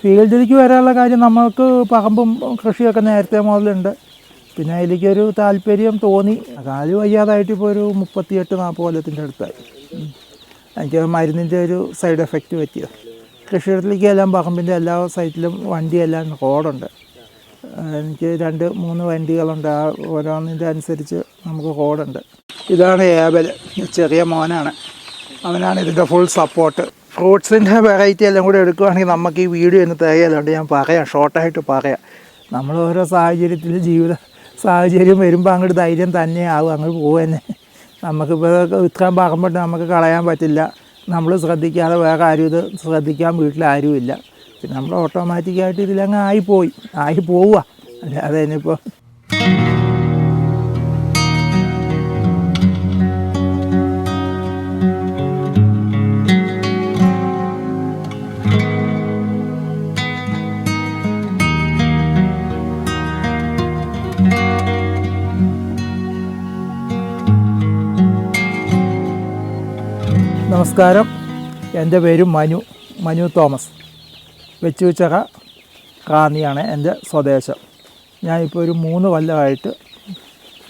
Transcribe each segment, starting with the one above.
ഫീൽഡിലേക്ക് വരാനുള്ള കാര്യം നമ്മൾക്ക് പറമ്പും കൃഷിയൊക്കെ നേരത്തെ മുതലുണ്ട്. പിന്നെ അതിലേക്കൊരു താല്പര്യം തോന്നി. കാൽ വയ്യാതായിട്ട് ഇപ്പോൾ ഒരു മുപ്പത്തിയെട്ട് നാൽപ്പത് കൊല്ലത്തിന്റെ അടുത്തായി. എനിക്ക് മരുന്നിന്റെ ഒരു സൈഡ് എഫക്റ്റ് പറ്റിയത് കൃഷിയിടത്തിലേക്ക് എല്ലാം പറമ്പിന്റെ എല്ലാ സൈറ്റിലും വണ്ടിയെല്ലാം റോഡുണ്ട്. എനിക്ക് രണ്ട് മൂന്ന് വണ്ടികളുണ്ട്. ആ ഓരോന്നിന്റെ അനുസരിച്ച് നമുക്ക് റോഡുണ്ട്. ഇതാണ് ഏബൽ ചെറിയ മോനാണ്. അവനാണ് ഇതിന്റെ ഫുൾ സപ്പോർട്ട്. ഫ്രൂട്ട്സിന്റെ വെറൈറ്റി എല്ലാം കൂടെ എടുക്കുകയാണെങ്കിൽ നമുക്ക് ഈ വീഡിയോ ഒന്ന് തികയലുണ്ട് ഞാൻ പറയാം ഷോർട്ടായിട്ട് പറയാം. നമ്മൾ ഓരോ സാഹചര്യത്തിൽ ജീവിത സാഹചര്യം വരുമ്പോൾ അങ്ങോട്ട് ധൈര്യം തന്നെയാവും അങ്ങോട്ട് പോവുതന്നെ നമുക്കിപ്പോൾ ഇത്രയും പറമ്പിട്ട് നമുക്ക് കളയാൻ പറ്റില്ല. നമ്മൾ ശ്രദ്ധിക്കാതെ വേറെ ആരും ഇത് ശ്രദ്ധിക്കാൻ വീട്ടിൽ ഇല്ല. പിന്നെ നമ്മൾ ഓട്ടോമാറ്റിക്കായിട്ട് ഇതിലങ്ങ് ആയിപ്പോയി ആയി പോവുക. അല്ലാതെ ഇനിയിപ്പോൾ നമസ്കാരം. എന്റെ പേര് മനു മനു തോമസ്. വെച്ചുവെച്ചറ റാന്നിയാണ് എന്റെ സ്വദേശം. ഞാനിപ്പോൾ ഒരു മൂന്ന് കൊല്ലമായിട്ട്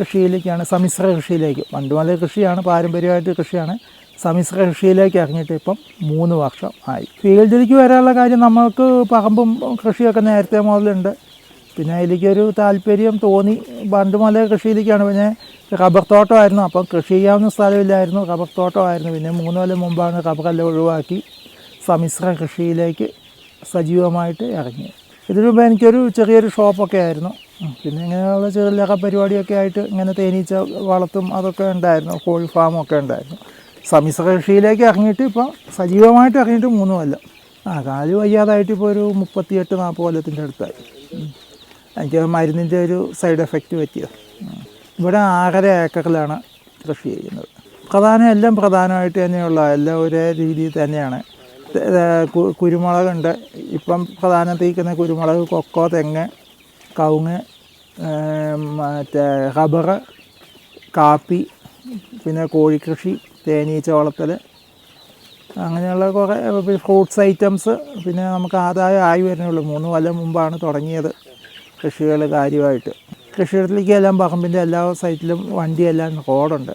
കൃഷിയിലേക്കാണ് സമ്മിശ്ര കൃഷിയിലേക്ക്. പണ്ട് മുതലേ കൃഷിയാണ് പാരമ്പര്യമായിട്ട് കൃഷിയാണ്. സമ്മിശ്ര കൃഷിയിലേക്ക് ഇറങ്ങിയിട്ട് ഇപ്പം മൂന്ന് വർഷം ആയി. ഫീൽഡിലേക്ക് വരാനുള്ള കാര്യം നമുക്ക് പറമ്പും കൃഷിയൊക്കെ നേരത്തെ മുതലുണ്ട്. പിന്നെ അതിലേക്കൊരു താല്പര്യം തോന്നി. പണ്ട് കൃഷിയിലേക്കാണ്. പിന്നെ റബ്ബർ തോട്ടമായിരുന്നു അപ്പം കൃഷി ചെയ്യാവുന്ന സ്ഥലമില്ലായിരുന്നു. റബ്ബർ തോട്ടമായിരുന്നു പിന്നെ മൂന്ന് കൊല്ലം മുമ്പാണ് റബ്ബറെല്ലാം ഒഴിവാക്കി സമ്മിശ്ര കൃഷിയിലേക്ക് സജീവമായിട്ട് ഇറങ്ങി. ഇതിനു മുമ്പ് എനിക്കൊരു ചെറിയൊരു ഷോപ്പൊക്കെ ആയിരുന്നു. പിന്നെ ഇങ്ങനെയുള്ള ചെറിയ പരിപാടിയൊക്കെ ആയിട്ട് ഇങ്ങനെ തേനീച്ച വളർത്തും അതൊക്കെ ഉണ്ടായിരുന്നു. കോഴി ഫാമൊക്കെ ഉണ്ടായിരുന്നു. സമ്മിശ്ര കൃഷിയിലേക്ക് ഇറങ്ങിയിട്ട് ഇപ്പം സജീവമായിട്ട് ഇറങ്ങിയിട്ട് മൂന്ന് കൊല്ലം. ആ കാൽ വയ്യാതായിട്ട് ഇപ്പോൾ ഒരു മുപ്പത്തിയെട്ട് നാൽപ്പത് കൊല്ലത്തിന്റെ അടുത്തായി. എനിക്ക് മരുന്നിന്റെ ഒരു സൈഡ് എഫക്റ്റ് പറ്റിയത് ഇവിടെ ആറര ഏക്കറിലാണ് കൃഷി ചെയ്യുന്നത്. പ്രധാനം എല്ലാം പ്രധാനമായിട്ട് തന്നെയുള്ള എല്ലാം ഒരേ രീതിയിൽ തന്നെയാണ്. കുരുമുളകുണ്ട്. ഇപ്പം പ്രധാനം തീക്കുന്ന കുരുമുളക് കൊക്കോ തെങ്ങ് കവുങ്ങ് മറ്റേ റബ്ബർ കാപ്പി പിന്നെ കോഴിക്കൃഷി തേനീച്ച വളർത്തൽ അങ്ങനെയുള്ള കുറേ ഫ്രൂട്ട്സ് ഐറ്റംസ് പിന്നെ നമുക്ക് ആദായം ആയി വരുന്നുള്ളൂ. മൂന്ന് കൊല്ലം മുമ്പാണ് തുടങ്ങിയത്. കൃഷികൾ കാര്യമായിട്ട്. കൃഷിയിടത്തിലേക്ക് എല്ലാം പറമ്പിന്റെ എല്ലാ സൈറ്റിലും വണ്ടിയെല്ലാം റോഡുണ്ട്.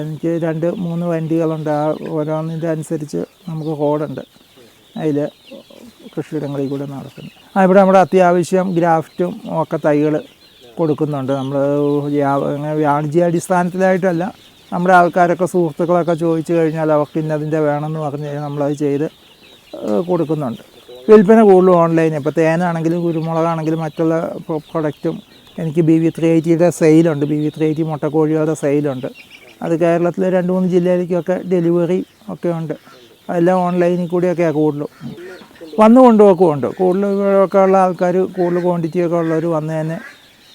എനിക്ക് രണ്ട് മൂന്ന് വണ്ടികളുണ്ട്. ആ ഓരോന്നിന്റെ അനുസരിച്ച് നമുക്ക് റോഡുണ്ട്. അതിൽ കൃഷിയിടങ്ങളിൽ കൂടെ നടക്കുന്നു. ആ ഇവിടെ നമ്മുടെ അത്യാവശ്യം ഗ്രാഫ്റ്റും ഒക്കെ തൈകൾ കൊടുക്കുന്നുണ്ട്. നമ്മൾ വാണിജ്യാടിസ്ഥാനത്തിലായിട്ടല്ല. നമ്മുടെ ആൾക്കാരൊക്കെ സുഹൃത്തുക്കളൊക്കെ ചോദിച്ചു കഴിഞ്ഞാൽ അവർക്ക് ഇന്നതിന്റെ വേണമെന്ന് പറഞ്ഞ് കഴിഞ്ഞാൽ നമ്മളത് ചെയ്ത് കൊടുക്കുന്നുണ്ട്. വിൽപ്പന കൂടുതലും ഓൺലൈൻ ഇപ്പോൾ തേനാണെങ്കിലും കുരുമുളകാണെങ്കിലും മറ്റുള്ള പ്രൊ- പ്രൊഡക്റ്റും എനിക്ക് ബി വി ത്രീ എയ്റ്റിയുടെ സെയിലുണ്ട് ബി വി ത്രീ എയ്റ്റി മുട്ടക്കോഴികളുടെ സെയിലുണ്ട് അത് കേരളത്തിലെ രണ്ട് മൂന്ന് ജില്ലയിലേക്കൊക്കെ ഡെലിവറി ഒക്കെ ഉണ്ട്. അതെല്ലാം ഓൺലൈനിൽ കൂടിയൊക്കെയാണ് കൂടുതലും. വന്ന് കൊണ്ടുപോക്കുമുണ്ട്. കൂടുതൽ ഒക്കെ ഉള്ള ആൾക്കാർ കൂടുതൽ ക്വാണ്ടിറ്റിയൊക്കെ ഉള്ളവർ വന്ന് തന്നെ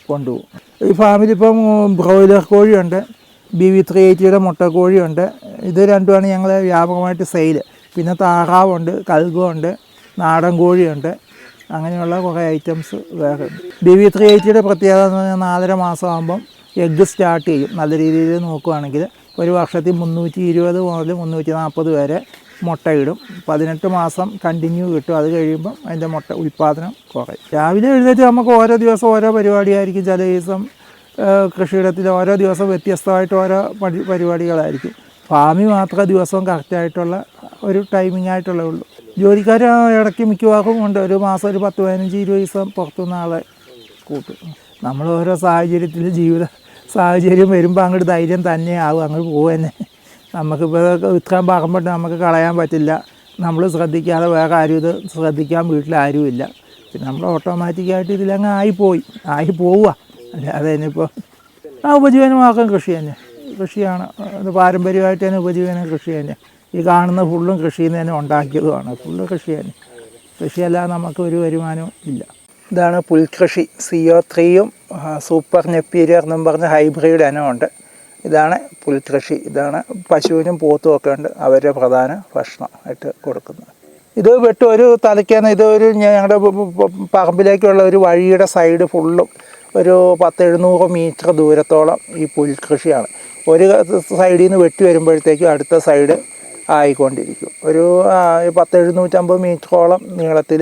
കൊണ്ടുപോകും. ഈ ഫാമിൽ ഇപ്പം ബ്രോയിലർ കോഴിയുണ്ട്. ബി വി ത്രീ എയ്റ്റിയുടെ മുട്ടക്കോഴിയുണ്ട്. ഇത് രണ്ടുമാണ് ഞങ്ങൾ വ്യാപകമായിട്ട് സെയിൽ പിന്നെ താറാവുണ്ട് കൽഗുണ്ട് നാടൻ കോഴിയുണ്ട്. അങ്ങനെയുള്ള കുറേ ഐറ്റംസ് വേറെ. ബി വി ത്രീ എയ്റ്റിയുടെ പ്രത്യേകത എന്ന് പറഞ്ഞാൽ നാലര മാസമാകുമ്പം എഗ്ഗ് സ്റ്റാർട്ട് ചെയ്യും. നല്ല രീതിയിൽ നോക്കുകയാണെങ്കിൽ ഒരു വർഷത്തിൽ മുന്നൂറ്റി ഇരുപത് മുതൽ മുന്നൂറ്റി നാൽപ്പത് വരെ മുട്ടയിടും പതിനെട്ട് മാസം കണ്ടിന്യൂ കിട്ടും. അത് കഴിയുമ്പം അതിന്റെ മുട്ട ഉൽപ്പാദനം കുറയും. രാവിലെ എഴുന്നേറ്റ് നമുക്ക് ഓരോ ദിവസം ഓരോ പരിപാടിയായിരിക്കും. ചില ദിവസം കൃഷിയിടത്തിൽ ഓരോ ദിവസം വ്യത്യസ്തമായിട്ട് ഓരോ പരി പരിപാടികളായിരിക്കും. ഫാമി മാത്രം ദിവസവും കറക്റ്റായിട്ടുള്ള ഒരു ടൈമിംഗ് ആയിട്ടുള്ളേ ഉള്ളൂ. ജോലിക്കാർ ഇടയ്ക്ക് മിക്കവാറും ഉണ്ട്. ഒരു മാസം ഒരു പത്ത് പതിനഞ്ച് ഇരുപത് ദിവസം പുറത്തുനിന്ന് ആളെ കൂട്ടും. നമ്മൾ ഓരോ സാഹചര്യത്തിൽ ജീവിത സാഹചര്യം വരുമ്പോൾ അങ്ങോട്ട് ധൈര്യം തന്നെ ആവും. അങ്ങോട്ട് പോവുതന്നെ നമുക്കിപ്പോൾ ഇത്രയും പറമ്പിട്ട് നമുക്ക് കളയാൻ പറ്റില്ല. നമ്മൾ ശ്രദ്ധിക്കാതെ വേറെ ആരും ഇത് ശ്രദ്ധിക്കാൻ വീട്ടിൽ ആരുമില്ല പിന്നെ നമ്മൾ ഓട്ടോമാറ്റിക്കായിട്ട് ഇതിലങ്ങ് ആയിപ്പോയി. ആയി പോവുക. അല്ലാതെ ഇനിയിപ്പോൾ ആ ഉപജീവനമാർഗം കൃഷി തന്നെ. കൃഷിയാണ്. അത് പാരമ്പര്യമായിട്ട് തന്നെ ഉപജീവനം കൃഷി തന്നെ. ഈ കാണുന്ന ഫുള്ളും കൃഷിയിൽ നിന്ന് തന്നെ ഉണ്ടാക്കിയതുമാണ്. ഫുള്ള് കൃഷി തന്നെ കൃഷിയല്ലാതെ നമുക്ക് ഒരു വരുമാനവും ഇല്ല. ഇതാണ് പുൽകൃഷി. സി ഒ ത്രീയും സൂപ്പർ നെപ്പീരിയർ എന്നും പറഞ്ഞ ഹൈബ്രിഡ് ഇനമുണ്ട് ഇതാണ് പുൽകൃഷി. ഇതാണ് പശുവിനും പോത്തും ഒക്കെ ഉണ്ട്. അവരുടെ പ്രധാന ഭക്ഷണം ആയിട്ട് കൊടുക്കുന്നത്. ഇത് വെട്ട് ഒരു തലയ്ക്കാന്ന് ഇത് ഒരു ഞങ്ങളുടെ പറമ്പിലേക്കുള്ള ഒരു വഴിയുടെ സൈഡ് ഫുള്ളും ഒരു പത്ത് എഴുന്നൂറ് മീറ്റർ ദൂരത്തോളം ഈ പുൽകൃഷിയാണ്. ഒരു സൈഡിൽ നിന്ന് വെട്ടി വരുമ്പോഴത്തേക്കും അടുത്ത സൈഡ് ആയിക്കൊണ്ടിരിക്കും. ഒരു പത്ത് എഴുന്നൂറ്റമ്പത് മീറ്ററോളം നീളത്തിൽ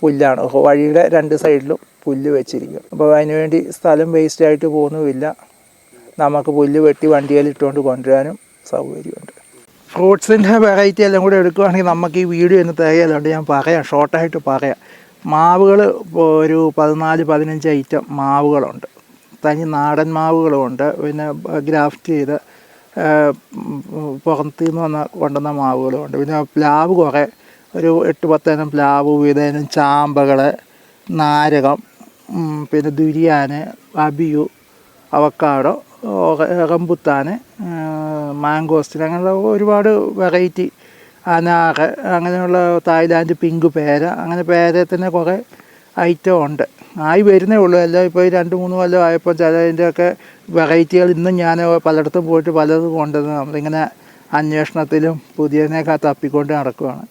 പുല്ലാണ്. വഴിയുടെ രണ്ട് സൈഡിലും പുല്ല് വെച്ചിരിക്കും. അപ്പോൾ അതിനുവേണ്ടി സ്ഥലം വേസ്റ്റ് ആയിട്ട് പോകുന്നുമില്ല. നമുക്ക് പുല്ല് വെട്ടി വണ്ടിയിൽ ഇട്ടുകൊണ്ട് കൊണ്ടുവരാനും സൗകര്യമുണ്ട്. ഫ്രൂട്ട്സിന്റെ വെറൈറ്റി എല്ലാം കൂടെ എടുക്കുകയാണെങ്കിൽ നമുക്ക് ഈ വീഡിയോ ഒന്ന് തികയലുണ്ട് ഞാൻ പറയാം. ഷോർട്ടായിട്ട് പറയാം. മാവുകൾ ഒരു പതിനാല് പതിനഞ്ച് ഐറ്റം മാവുകളുണ്ട്. തനി നാടൻ മാവുകളുമുണ്ട്. പിന്നെ ഗ്രാഫ്റ്റ് ചെയ്ത് പുറത്തു നിന്ന് വന്ന കൊണ്ടുവന്ന മാവുകളുമുണ്ട് പിന്നെ പ്ലാവ് കുറേ. ഒരു എട്ട് പത്തേനം പ്ലാവ് വിതേനം ചാമ്പകൾ നാരകം പിന്നെ ദുരിയാന് അബിയു അവക്കാടോ റംബുത്താന് മാങ്കോസ്റ്റിൽ അങ്ങനെയുള്ള ഒരുപാട് വെറൈറ്റി അനാറ് അങ്ങനെയുള്ള തായ്ലാൻഡ് പിങ്ക് പേര അങ്ങനെ പേര തന്നെ കുറേ ഐറ്റം ഉണ്ട് ആയി വരുന്നേ ഉള്ളൂ. എല്ലാം ഇപ്പോൾ രണ്ട് മൂന്ന് കൊല്ലം ആയപ്പോൾ ചിലതിന്റെയൊക്കെ വെറൈറ്റികൾ ഇന്നും ഞാൻ പലയിടത്തും പോയിട്ട് പലതും കൊണ്ടുവന്ന് നമ്മളിങ്ങനെ അന്വേഷണത്തിലും പുതിയതിനെയൊക്കെ തപ്പിക്കൊണ്ട് നടക്കുകയാണ്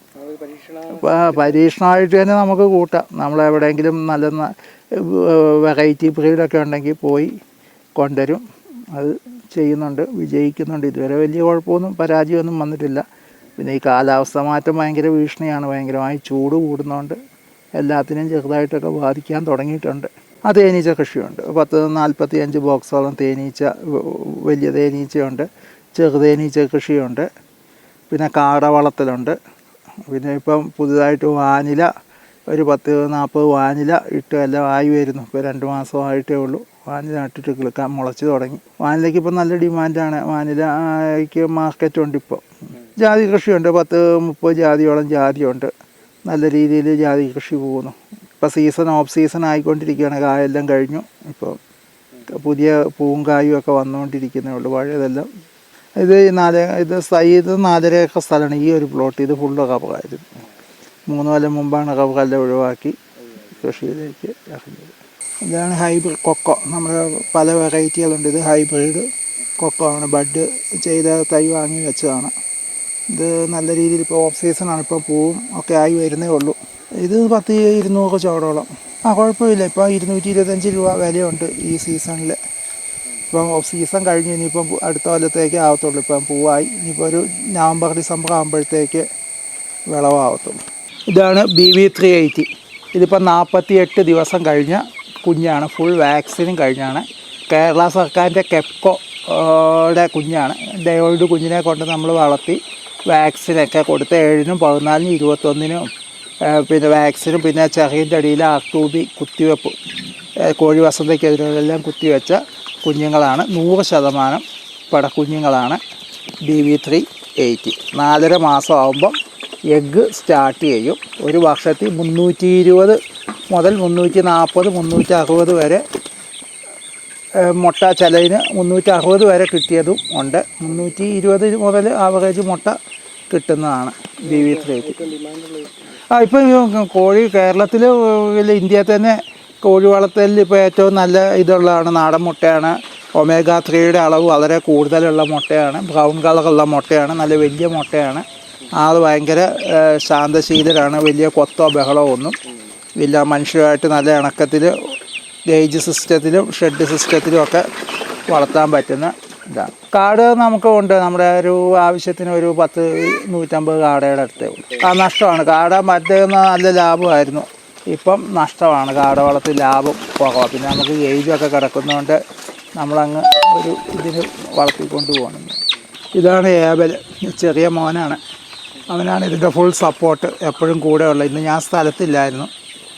പരീക്ഷണമായിട്ട് തന്നെ നമുക്ക് കൂട്ടാം. നമ്മളെവിടെയെങ്കിലും നല്ല വെറൈറ്റി ബ്രീഡൊക്കെ ഉണ്ടെങ്കിൽ പോയി കൊണ്ടുവരും. അത് ചെയ്യുന്നുണ്ട് വിജയിക്കുന്നുണ്ട്. ഇതുവരെ വലിയ കുഴപ്പമൊന്നും പരാജയമൊന്നും വന്നിട്ടില്ല. പിന്നെ ഈ കാലാവസ്ഥ മാറ്റം ഭയങ്കര ഭീഷണിയാണ്. ഭയങ്കരമായി ചൂട് കൂടുന്നതുകൊണ്ട് എല്ലാത്തിനെയും ചെറുതായിട്ടൊക്കെ ബാധിക്കാൻ തുടങ്ങിയിട്ടുണ്ട്. ആ തേനീച്ച കൃഷിയുണ്ട്. പത്ത് നാൽപ്പത്തി അഞ്ച് ബോക്സോളം തേനീച്ച വലിയ തേനീച്ചയുണ്ട്. ചെറുതേനീച്ച കൃഷിയുണ്ട്. പിന്നെ കാട വളർത്തലുണ്ട്. പിന്നെ ഇപ്പം പുതുതായിട്ട് വാനില ഒരു പത്ത് നാൽപ്പത് വാനില ഇട്ട് എല്ലാം ആയി വരുന്നു. ഇപ്പോൾ രണ്ട് മാസമായിട്ടേ ഉള്ളൂ. വാനില നട്ടിട്ട് കിളുക്കാൻ മുളച്ച് തുടങ്ങി. വാനിലയ്ക്ക് ഇപ്പം നല്ല ഡിമാൻഡാണ്. വാനിലയ്ക്ക് മാർക്കറ്റുണ്ട് ഇപ്പോൾ ജാതി കൃഷിയുണ്ട്. പത്ത് മുപ്പത് ജാതിയോളം ജാതിയുണ്ട്. നല്ല രീതിയിൽ ജാതി കൃഷി പോകുന്നു. ഇപ്പോൾ സീസൺ ഓഫ് സീസൺ ആയിക്കൊണ്ടിരിക്കുകയാണ്. കായെല്ലാം കഴിഞ്ഞു. ഇപ്പോൾ പുതിയ പൂവും കായും ഒക്കെ വന്നുകൊണ്ടിരിക്കുന്നേ ഉള്ളൂ. പഴയതെല്ലാം. ഇത് നാല് ഇത് ഇത് നാലര ഏക്കർ സ്ഥലമാണ്. ഈ ഒരു പ്ലോട്ട് ഇത് ഫുള്ള് റബ്ബറായിരുന്നു മൂന്ന് കൊല്ലം മുമ്പാണ് റബ്ബറെല്ലാം ഒഴിവാക്കി കൃഷിയിലേക്ക് ഇറങ്ങിയത്. ഇതാണ് ഹൈബ്രിഡ് കൊക്കോ. നമ്മുടെ പല വെറൈറ്റികളുണ്ട് ഇത് ഹൈബ്രിഡ് കൊക്കോ ആണ്. ബഡ് ചെയ്ത തൈ വാങ്ങി വെച്ചതാണ്. ഇത് നല്ല രീതിയിൽ ഇപ്പോൾ ഓഫ് സീസണാണ് ഇപ്പോൾ പൂവും ഒക്കെ ആയി വരുന്നേ ഉള്ളൂ. ഇത് പത്ത് ഇരുന്നൂറ് ചോടോളം ആ കുഴപ്പമില്ല. ഇപ്പോൾ ഇരുന്നൂറ്റി ഇരുപത്തഞ്ച് രൂപ വിലയുണ്ട് ഈ സീസണിൽ. ഇപ്പം ഓഫ് സീസൺ കഴിഞ്ഞ് ഇനിയിപ്പം അടുത്ത കൊല്ലത്തേക്ക് ആവത്തുള്ളൂ. ഇപ്പം പൂവായി. ഇനിയിപ്പോൾ ഒരു നവംബർ ഡിസംബർ ആകുമ്പോഴത്തേക്ക് വിളവാകത്തുള്ളൂ ഇതാണ് ബി വി ത്രീ എയ്റ്റി ഇതിപ്പോൾ നാൽപ്പത്തി എട്ട് ദിവസം കഴിഞ്ഞ കുഞ്ഞാണ്. ഫുൾ വാക്സിനും കഴിഞ്ഞാണ്. കേരള സർക്കാരിന്റെ കെപ്കോയുടെ കുഞ്ഞാണ്. ഡയോയിഡ് കുഞ്ഞിനെ കൊണ്ട് നമ്മൾ വളർത്തി വാക്സിനൊക്കെ കൊടുത്ത് ഏഴിനും പതിനാലിനും ഇരുപത്തൊന്നിനും പിന്നെ വാക്സിനും പിന്നെ ചെറിയന്റെ അടിയിൽ ആർട്ടൂബി കുത്തിവെപ്പ് കോഴി വസന്തയ്ക്കെതിരെല്ലാം കുത്തിവെച്ച കുഞ്ഞുങ്ങളാണ്. നൂറ് ശതമാനം പടക്കുഞ്ഞുങ്ങളാണ് ഡി വി ത്രീ എയ്റ്റി. നാലര മാസം ആകുമ്പം എഗ്ഗ് സ്റ്റാർട്ട് ചെയ്യും. ഒരു വർഷത്തിൽ മുന്നൂറ്റി ഇരുപത് മുതൽ മുന്നൂറ്റി നാൽപ്പത് മുന്നൂറ്റി അറുപത് വരെ മുട്ട ചിലതിന് മുന്നൂറ്റി അറുപത് വരെ കിട്ടിയതും ഉണ്ട്. മുന്നൂറ്റി ഇരുപത് മുതൽ ആവറേജ് മുട്ട കിട്ടുന്നതാണ് ബി വി ത്രീക്ക് ആ ഇപ്പം കോഴി കേരളത്തിൽ ഇന്ത്യയിൽ തന്നെ കോഴി വളർത്തലിൽ ഇപ്പോൾ ഏറ്റവും നല്ല ഇതുള്ളതാണ്. നാടൻ മുട്ടയാണ്. ഒമേഗ ത്രീയുടെ അളവ് വളരെ കൂടുതലുള്ള മുട്ടയാണ്. ബ്രൗൺ കളറുള്ള മുട്ടയാണ്. നല്ല വലിയ മുട്ടയാണ്. ആൾ ഭയങ്കര ശാന്തശീലരാണ്. വലിയ കൊത്തോ ബഹളമോ ഒന്നും ഇല്ല. മനുഷ്യരുമായിട്ട് നല്ല ഇണക്കത്തിൽ ഗേജ് സിസ്റ്റത്തിലും ഷെഡ് സിസ്റ്റത്തിലും ഒക്കെ വളർത്താൻ പറ്റുന്ന ഇതാണ്. കാട് നമുക്ക് ഉണ്ട്. നമ്മുടെ ഒരു ആവശ്യത്തിന് ഒരു പത്ത് നൂറ്റമ്പത് കാടയുടെ അടുത്തേ ഉള്ളൂ. ആ നഷ്ടമാണ്. കാട മറ്റേ നല്ല ലാഭമായിരുന്നു. ഇപ്പം നഷ്ടമാണ്. കാട വളർത്തി ലാഭം കുറവാണ്. പിന്നെ നമുക്ക് ഗേജൊക്കെ കിടക്കുന്നതുകൊണ്ട് നമ്മളങ്ങ് ഒരു ഇതിന് വളർത്തിക്കൊണ്ട് പോകണം. ഇതാണ് ഏബൽ. ചെറിയ മോനാണ്. അവനാണ് ഇതിന്റെ ഫുൾ സപ്പോർട്ട് എപ്പോഴും കൂടെ ഉള്ളത്. ഇന്ന് ഞാൻ സ്ഥലത്തില്ലായിരുന്നു.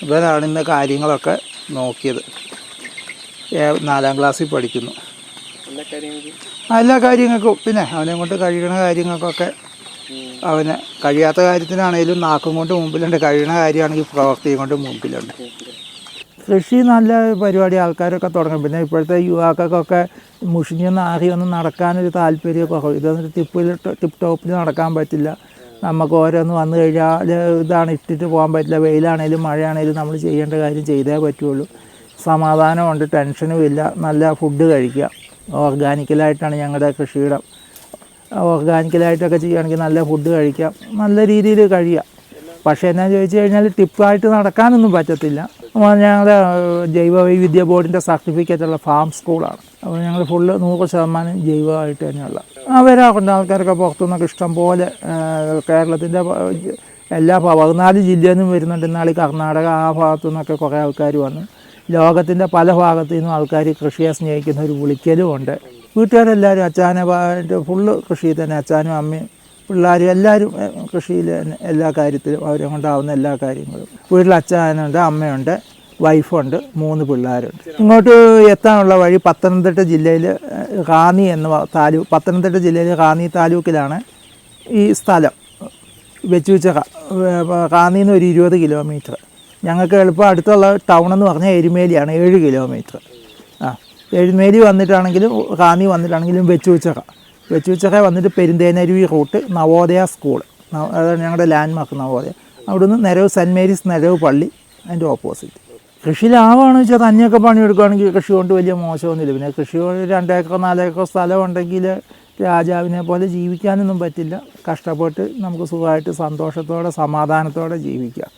ഇവനാണ് ഇന്ന് കാര്യങ്ങളൊക്കെ നോക്കിയത്. നാലാം ക്ലാസ്സിൽ പഠിക്കുന്നു. എല്ലാ കാര്യങ്ങൾക്കും. പിന്നെ അവനെ കൊണ്ട് കഴിയണ കാര്യങ്ങൾക്കൊക്കെ അവന് കഴിയാത്ത കാര്യത്തിനാണേലും നാക്കും കൊണ്ട് മുമ്പിലുണ്ട്. കഴിയണ കാര്യമാണെങ്കിൽ പ്രവൃത്തിയും കൊണ്ട് മുമ്പിലുണ്ട്. കൃഷി നല്ല പരിപാടി ആൾക്കാരൊക്കെ തുടങ്ങും. പിന്നെ ഇപ്പോഴത്തെ യുവാക്കൾക്കൊക്കെ മുഷിഞ്ഞൊന്ന് ആകെ ഒന്ന് നടക്കാനൊരു താല്പര്യമൊക്കെ ഇതൊന്നും ടിപ്പിൽ ടിപ്പ് ടോപ്പിൽ നടക്കാൻ പറ്റില്ല. നമുക്ക് ഓരോന്ന് വന്നു കഴിഞ്ഞാൽ ഇതാണ് ഇട്ടിട്ട് പോകാൻ പറ്റില്ല. വെയിലാണേലും മഴയാണേലും നമ്മൾ ചെയ്യേണ്ട കാര്യം ചെയ്തേ പറ്റുള്ളൂ. സമാധാനമുണ്ട് ടെൻഷനും ഇല്ല. നല്ല ഫുഡ് കഴിക്കുക. ഓർഗാനിക്കലായിട്ടാണ് ഞങ്ങളുടെ കൃഷിയിടം. ഓർഗാനിക്കലായിട്ടൊക്കെ ചെയ്യുകയാണെങ്കിൽ നല്ല ഫുഡ് കഴിക്കാം നല്ല രീതിയിൽ കഴിയാം പക്ഷേ എന്നാ ചോദിച്ചു കഴിഞ്ഞാൽ ടിപ്പായിട്ട് നടക്കാനൊന്നും പറ്റത്തില്ല. ഞങ്ങളുടെ ജൈവ വൈവിധ്യ ബോർഡിന്റെ സർട്ടിഫിക്കറ്റുള്ള ഫാം സ്കൂളാണ്. അപ്പോൾ ഞങ്ങൾ ഫുള്ള് നൂറ് ശതമാനം ജൈവമായിട്ട് തന്നെയുള്ള വരാറുണ്ട് ആൾക്കാരൊക്കെ പുറത്തുനിന്നൊക്കെ ഇഷ്ടം പോലെ കേരളത്തിന്റെ എല്ലാ പതിനാല് ജില്ലയിൽ നിന്നും വരുന്നുണ്ട് ഇന്നാൾ കർണാടക ആ ഭാഗത്തു നിന്നൊക്കെ കുറേ ആൾക്കാർ വന്നു. ലോകത്തിന്റെ പല ഭാഗത്തു നിന്നും ആൾക്കാർ കൃഷിയെ സ്നേഹിക്കുന്ന ഒരു വിളിക്കലും ഉണ്ട്. വീട്ടുകാരെല്ലാവരും അച്ചാനെ ഫുള്ള് കൃഷിയിൽ തന്നെ അച്ഛനും അമ്മയും പിള്ളേരും എല്ലാവരും കൃഷിയിൽ എല്ലാ കാര്യത്തിലും അവരെ കൊണ്ടാവുന്ന എല്ലാ കാര്യങ്ങളും. വീട്ടിൽ അച്ഛനുണ്ട് അമ്മയുണ്ട്. വൈഫുണ്ട് മൂന്ന് പിള്ളേരുണ്ട്. ഇങ്ങോട്ട് എത്താനുള്ള വഴി പത്തനംതിട്ട ജില്ലയിൽ റാന്നി എന്ന താലൂക്ക് പത്തനംതിട്ട ജില്ലയിൽ റാന്നി താലൂക്കിലാണ് ഈ സ്ഥലം. വെച്ചുവെച്ച റാന്നിയിൽ നിന്ന് ഒരു ഇരുപത് കിലോമീറ്റർ. ഞങ്ങൾക്ക് എളുപ്പം അടുത്തുള്ള ടൗൺ എന്ന് പറഞ്ഞാൽ എരുമേലിയാണ് ഏഴ് കിലോമീറ്റർ. ആ എരുമേലി വന്നിട്ടാണെങ്കിലും റാന്നി വന്നിട്ടാണെങ്കിലും വെച്ചുവെച്ചക വെച്ചുവെച്ചക വന്നിട്ട് പെരുന്തേനരുവി റൂട്ട് നവോദയ സ്കൂൾ അതാണ് ഞങ്ങളുടെ ലാൻഡ്മാർക്ക് നവോദയ. അവിടുന്ന് നിരവ് സെന്റ് മേരീസ് നിരവ് പള്ളി അതിന്റെ ഓപ്പോസിറ്റ്. കൃഷി ലാഭമാണെന്ന് വെച്ചാൽ തന്നെയൊക്കെ പണിയെടുക്കുകയാണെങ്കിൽ കൃഷി കൊണ്ട് വലിയ മോശമൊന്നുമില്ല. പിന്നെ കൃഷി കൊണ്ട് രണ്ടേക്കർ നാലേക്കർ സ്ഥലം ഉണ്ടെങ്കിൽ രാജാവിനെ പോലെ ജീവിക്കാനൊന്നും പറ്റില്ല. കഷ്ടപ്പെട്ട് നമുക്ക് സുഖമായിട്ട് സന്തോഷത്തോടെ സമാധാനത്തോടെ ജീവിക്കാം.